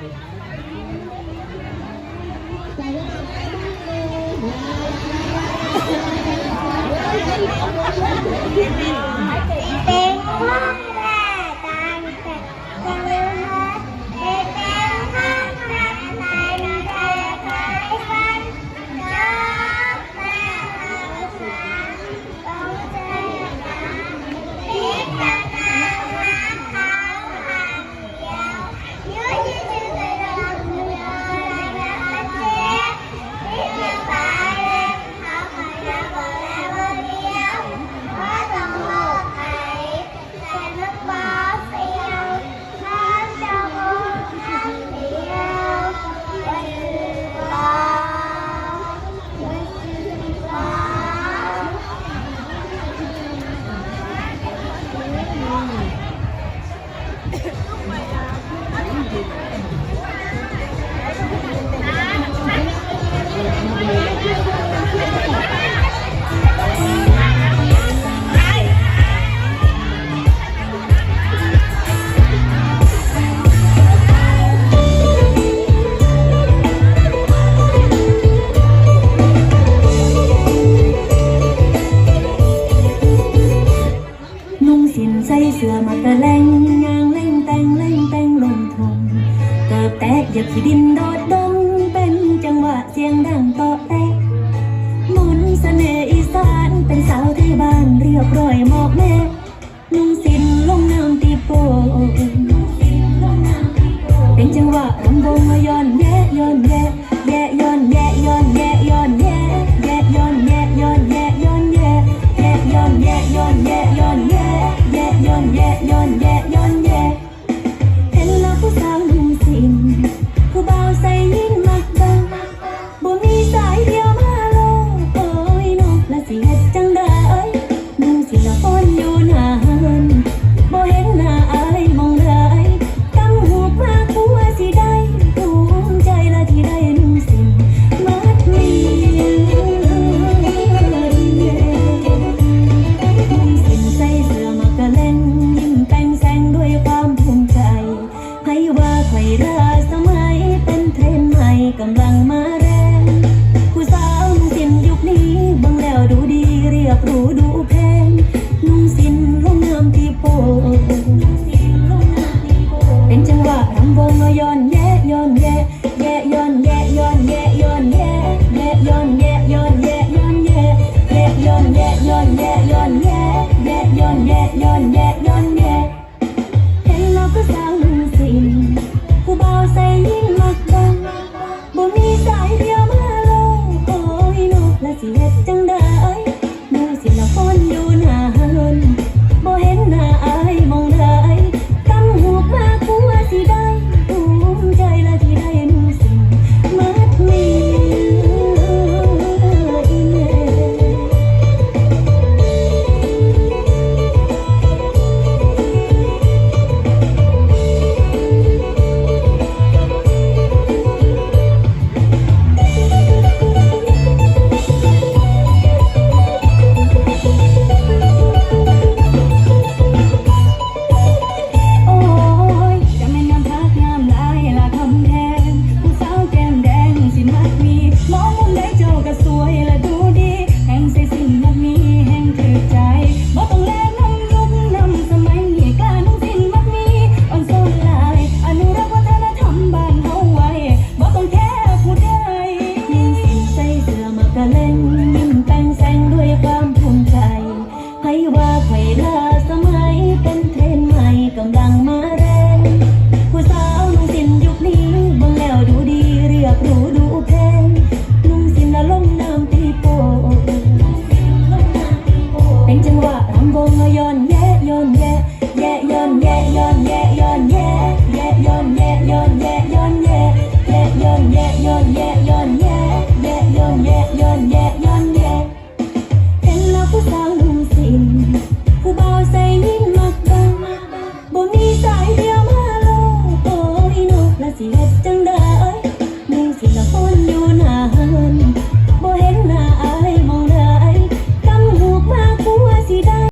Thank you. จากที่ดินโดดดงเป็นจังหวะเสียงดังตอบแตกมนสเสน่ห์อีสานเป็นสาวไทยบ้านเรียบร้อยหมอกแม่นุ่งสินลงน้ำตีโป่งเป็นจังหวะรำวงย้อนแย่ย้อนแย่แย่ย้อนแย่ย้อนแย่ย้อนแย่แย่ย้อนแย่ย้อนแย่ย้อนแย่แย่ย้อนแย่ย้อนแย่ย้อนแย่แย่ย้อนแย่ย้อนแย่ำวงยอนแย่อนแย่แยย้อนแย่อนแย่อนแย่แยอนแย่อนแย่อนแย่แยอนแย่อนแย่อนแย่แยอนแย่อนแย เห็นแล้วผู้สาวลุมสิ่งผู้เบาใส่ยิ่งมักดังบ่มีสายเดียวมาโลโอ้ยนกละสิเฮ็ดจังได